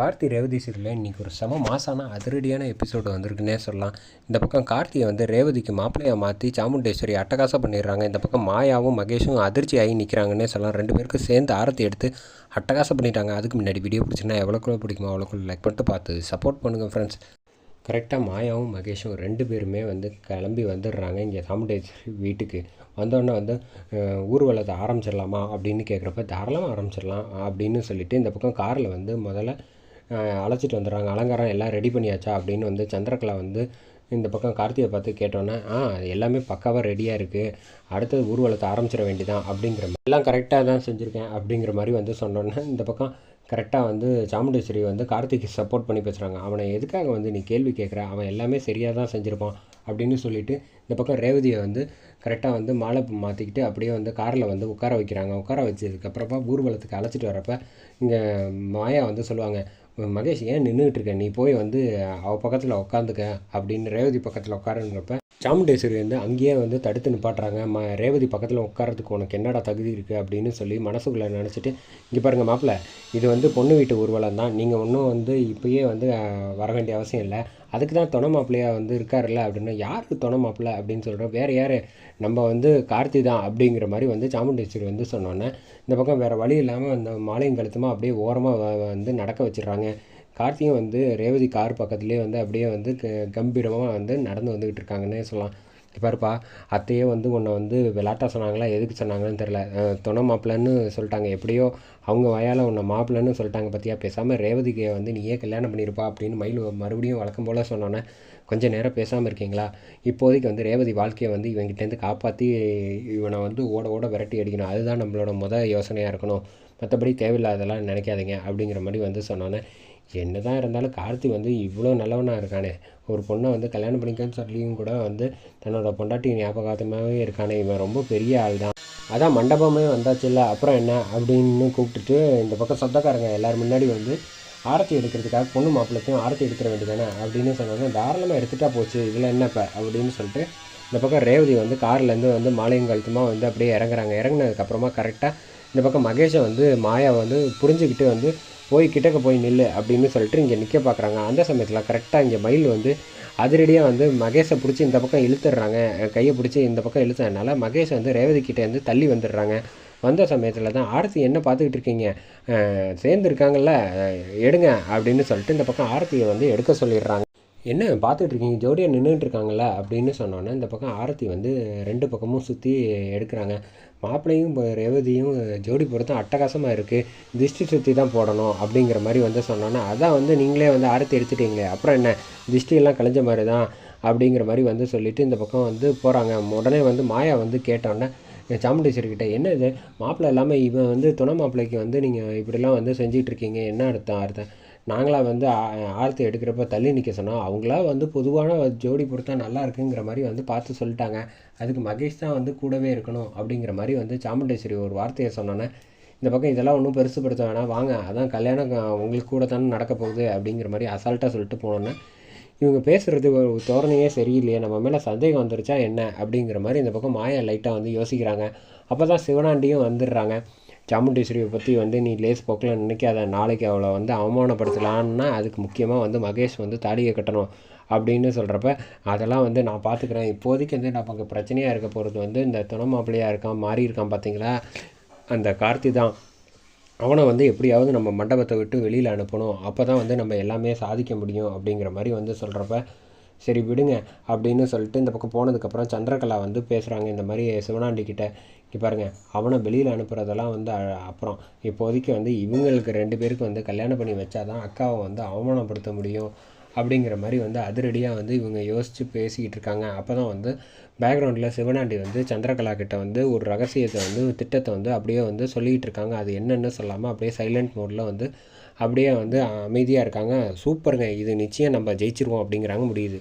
கார்த்தி ரேவதி சீரியலில் இன்றைக்கி ஒரு செம மாசான அதிரடியான எபிசோடு வந்திருக்குன்னே சொல்லலாம். இந்த பக்கம் கார்த்தியை வந்து ரேவதிக்கு மாப்பிள்ளையை மாற்றி சாமுண்டேஸ்வரி அட்டகாசம் பண்ணிடுறாங்க. இந்த பக்கம் மாயாவும் மகேஷும் அதிர்ச்சி ஆகி நிற்கிறாங்கன்னே சொல்லலாம். ரெண்டு பேருக்கும் சேர்ந்து ஆரத்தி எடுத்து அட்டகாசம் பண்ணிட்டாங்க. அதுக்கு முன்னாடி வீடியோ பிடிச்சின்னா எவ்வளோக்குள்ள பிடிக்குமோ அவ்வளோக்குள்ள லைக் பண்ணிட்டு பார்த்து சப்போர்ட் பண்ணுங்கள் ஃப்ரெண்ட்ஸ் கரெக்டாக மாயாவும் மகேஷும் ரெண்டு பேருமே வந்து கிளம்பி வந்துடுறாங்க. இங்கே சாமுண்டேஸ்வரி வீட்டுக்கு வந்தோடனே வந்து ஊர்வலத்தை ஆரம்பிச்சிடலாமா? அப்படின்னு கேட்குறப்ப தாராளமாக ஆரம்பிச்சிடலாம் அப்படின்னு சொல்லிட்டு இந்த பக்கம் காரில் வந்து முதல்ல அழைச்சிட்டு வந்துடுறாங்க. அலங்காரம் எல்லாம் ரெடி பண்ணியாச்சா அப்படின்னு வந்து சந்திரகலா வந்து இந்த பக்கம் கார்த்தியை பார்த்து கேட்டோன்னே ஆ எல்லாமே பக்காவாக ரெடியாக இருக்குது அடுத்தது ஊர்வலத்தை ஆரம்பிச்சிட வேண்டியதான் அப்படிங்கிற மாதிரி. எல்லாம் கரெக்டாக தான் செஞ்சுருக்கேன். அப்படிங்கிற மாதிரி வந்து சொன்னோன்னே இந்த பக்கம் கரெக்டாக வந்து சாமுண்டேஸ்வரி வந்து கார்த்திக்கு சப்போர்ட் பண்ணி பேசுகிறாங்க அவனை எதுக்காக வந்து நீ கேள்வி கேட்குற? அவன் எல்லாமே சரியாக தான் செஞ்சுருப்பான். அப்படின்னு சொல்லிட்டு இந்த பக்கம் ரேவதியை வந்து கரெக்டாக வந்து மாலை மாற்றிக்கிட்டு அப்படியே வந்து காரில் வந்து உட்கார வைக்கிறாங்க. உட்கார வச்சதுக்கப்புறமா ஊர்வலத்துக்கு அழைச்சிட்டு வரப்ப இங்கே மாயா வந்து சொல்லுவாங்க மகேஷ் ஏன் நின்றுட்டு இருக்க? நீ போய் வந்து அவள் பக்கத்தில் உட்காந்துக்க அப்படின்னு ரேவதி பக்கத்தில் உட்காருங்கிறப்ப சாமுண்டேஸ்வரி வந்து அங்கேயே வந்து தடுத்து நிப்பாட்டுறாங்க. ம ரேவதி பக்கத்தில் உட்காரத்துக்கு உனக்கு என்னடா தகுதி இருக்குது அப்படின்னு சொல்லி மனசுக்குள்ளே நினச்சிட்டு இங்கே பாருங்கள் மாப்பிள்ள இது வந்து பொண்ணு வீட்டு ஊர்வலம் தான். நீங்கள் ஒன்றும் வந்து இப்போயே வந்து வர வேண்டிய அவசியம் இல்லை. அதுக்கு தான் துணை மாப்பிள்ளையாக வந்து இருக்காருல்ல அப்படின்னா யாருக்கு துணை மாப்பிள்ளை அப்படின்னு சொல்கிறோம் வேறு யார்? நம்ம வந்து கார்த்தி தான் அப்படிங்கிற மாதிரி வந்து சாமுண்டேஸ்வரி வந்து சொன்னோன்னே இந்த பக்கம் வேறு வழி இல்லாமல் அந்த மாலையும் கழுத்துமாக அப்படியே ஓரமாக வந்து நடக்க வச்சிடுறாங்க. கார்த்தியும் வந்து ரேவதி கார் பக்கத்துலேயே வந்து அப்படியே வந்து க- கம்பீரமாக வந்து நடந்து வந்துக்கிட்டு இருக்காங்கன்னே சொல்லலாம். பாருப்பா அத்தையே வந்து உன்னை வந்து விளாட்டா சொன்னாங்களா எதுக்கு சொன்னாங்கன்னு தெரில துணை மாப்பிள்ளன்னு சொல்லிட்டாங்க. எப்படியோ அவங்க வயால் உன்னை மாப்பிள்ளன்னு சொல்லிட்டாங்க பார்த்தியா பேசாமல் ரேவதிக்கு வந்து நீயே கல்யாணம் பண்ணியிருப்பா அப்படின்னு மயில் மறுபடியும் வழக்கம் போல் சொன்னோன்னே கொஞ்சம் நேரம் பேசாமல் இருக்கீங்களா? இப்போதைக்கு வந்து ரேவதி வாழ்க்கையை வந்து இவங்கிட்டேருந்து காப்பாற்றி இவனை வந்து ஓட ஓட விரட்டி அடிக்கணும். அதுதான் நம்மளோட மொதல் யோசனையாக இருக்கணும். மற்றபடி தேவையில்லாதெல்லாம் நினைக்காதீங்க அப்படிங்கிற மாதிரி வந்து சொன்னோன்னே என்னதான் இருந்தாலும் கார்த்தி வந்து இவ்வளோ நல்லவனாக இருக்கானே. ஒரு பொண்ணை வந்து கல்யாணம் பண்ணிக்கன்னு சொல்லியும் கூட வந்து தன்னோட பொண்டாட்டி ஞாபகார்த்தமாகவே இருக்கானே. இவன் ரொம்ப பெரிய ஆள் தான் அதான் மண்டபமே வந்தாச்சுல்ல அப்புறம் என்ன அப்படின்னு கூப்பிட்டுட்டு இந்த பக்கம் சொந்தக்காரங்க எல்லோரும் முன்னாடி வந்து ஆரத்தி எடுக்கிறதுக்காக பொண்ணு மாப்பிள்ளைக்கும் ஆரத்தி வேண்டியது வேண்டியதானே அப்படின்னு சொன்னாங்க தாராளமாக எடுத்துட்டா போச்சு இதில் என்ன இப்போ அப்படின்னு சொல்லிட்டு இந்த பக்கம் ரேவதி வந்து கார்லேருந்து வந்து மாலையும் கழுத்துமாக வந்து அப்படியே இறங்குறாங்க. இறங்கினதுக்கப்புறமா கரெக்டாக இந்த பக்கம் மகேஷை வந்து மாயா வந்து புரிஞ்சுக்கிட்டு வந்து போய் கிட்டக்க போய் நில்லு அப்படின்னு சொல்லிட்டு இங்கே நிற்க பார்க்குறாங்க அந்த சமயத்தில் கரெக்டாக இங்கே மயில் வந்து அதிரடியாக வந்து மகேஷை பிடிச்சி இந்த பக்கம் இழுத்துடுறாங்க. கையை பிடிச்சி இந்த பக்கம் இழுத்ததுனால மகேஷ் வந்து ரேவதி கிட்டே இருந்து தள்ளி வந்துடுறாங்க. வந்த சமயத்தில் தான் ஆரத்தி என்ன பார்த்துக்கிட்டு இருக்கீங்க? அஹ் எடுங்க அப்படின்னு சொல்லிட்டு இந்த பக்கம் ஆரத்தியை வந்து எடுக்க சொல்லிடுறாங்க. என்ன பார்த்துட்ருக்கீங்க ஜோடியாக நின்றுட்டு அப்படின்னு சொன்னோன்னே இந்த பக்கம் ஆரத்தி வந்து ரெண்டு பக்கமும் சுற்றி எடுக்கிறாங்க. மாப்பிள்ளையும் இப்போ ரேவதியும் ஜோடி பொறுத்தும் அட்டகாசமாக இருக்குது திஷ்டி சுற்றி தான் போடணும் அப்படிங்கிற மாதிரி வந்து சொன்னோன்னே அதான் வந்து நீங்களே வந்து ஆரத்தி எடுத்துட்டீங்களே அப்புறம் என்ன திஷ்டியெல்லாம் கழிஞ்ச மாதிரி தான் அப்படிங்கிற மாதிரி வந்து சொல்லிவிட்டு இந்த பக்கம் வந்து போகிறாங்க உடனே வந்து மாயா வந்து கேட்டோன்னே சாமுண்டீஸ்வர்கிட்ட என்ன இது? மாப்பிள்ளை இல்லாமல் இவன் வந்து துணை மாப்பிள்ளைக்கு வந்து நீங்கள் இப்படிலாம் வந்து செஞ்சிகிட்டு இருக்கீங்க என்ன அர்த்தம் அர்த்தம்? நாங்களாக வந்து ஆ- ஆரத்தி எடுக்கிறப்ப தள்ளி நிற்க சொன்னோம். அவங்களா வந்து பொதுவான ஜோடி பொறுத்தா நல்லா இருக்குங்கிற மாதிரி வந்து பார்த்து சொல்லிட்டாங்க. அதுக்கு மகேஷ் தான் வந்து கூடவே இருக்கணும் அப்படிங்கிற மாதிரி வந்து சாமுண்டேஸ்வரி ஒரு வார்த்தையை சொன்னோன்னே இந்த பக்கம் இதெல்லாம் ஒன்றும் பெருசுப்படுத்த வேணாம் வாங்க அதான் கல்யாணம் உங்களுக்கு கூட தானே நடக்க போகுது அப்படிங்கிற மாதிரி அசால்ட்டாக சொல்லிட்டு போனோன்னே இவங்க பேசுகிறது ஒரு தோரணையே சரியில்லையே நம்ம மேலே சந்தேகம் வந்துருச்சா என்ன அப்படிங்கிற மாதிரி இந்த பக்கம் மாயா லைட்டாக வந்து யோசிக்கிறாங்க. அப்போ தான் சிவனாண்டியும் வந்துடுறாங்க. சாமுண்டீஸ்வரியை பற்றி வந்து நீ லேஸ் போக்கில் நினைக்காத. நாளைக்கு அவளை வந்து அவமானப்படுத்தலான்னா அதுக்கு முக்கியமாக வந்து மகேஷ் வந்து தாடியை கட்டணும் அப்படின்னு சொல்கிறப்ப அதெல்லாம் வந்து நான் பார்த்துக்கிறேன் இப்போதைக்கு வந்து நமக்கு பிரச்சனையாக இருக்க போகிறது வந்து இந்த துணை மாப்பிள்ளையாக இருக்கான் மாறி இருக்கான் பார்த்தீங்களா அந்த கார்த்தி தான். அவனை வந்து எப்படியாவது நம்ம மண்டபத்தை விட்டு வெளியில் அனுப்பணும். அப்போ தான் வந்து நம்ம எல்லாமே சாதிக்க முடியும் அப்படிங்கிற மாதிரி வந்து சொல்கிறப்ப சரி விடுங்க அப்படின்னு சொல்லிட்டு இந்த பக்கம் போனதுக்கப்புறம் சந்திரகலா வந்து பேசுகிறாங்க இந்த மாதிரி சிவநாண்டிகிட்ட இங்கே பாருங்கள் அவனை வெளியில் அனுப்புகிறதெல்லாம் வந்து அ- அப்புறம் இப்போதைக்கு வந்து இவங்களுக்கு ரெண்டு பேருக்கு வந்து கல்யாணம் பண்ணி வச்சாதான் அக்காவை வந்து அவமானப்படுத்த முடியும் அப்படிங்கிற மாதிரி வந்து அதிரடியாக வந்து இவங்க யோசித்து பேசிக்கிட்டு இருக்காங்க. அப்போ தான் வந்து பேக்ரவுண்டில் சிவனாண்டி வந்து சந்திரகலா கிட்ட வந்து ஒரு ரகசியத்தை வந்து திட்டத்தை வந்து அப்படியே வந்து சொல்லிக்கிட்டு இருக்காங்க. அது என்னென்னு சொல்லாமல் அப்படியே சைலண்ட் மோடில் வந்து அப்படியே வந்து அமைதியாக இருக்காங்க. சூப்பருங்க இது நிச்சயம் நம்ம ஜெயிச்சிருவோம் அப்படிங்கிறாங்க முடியுது.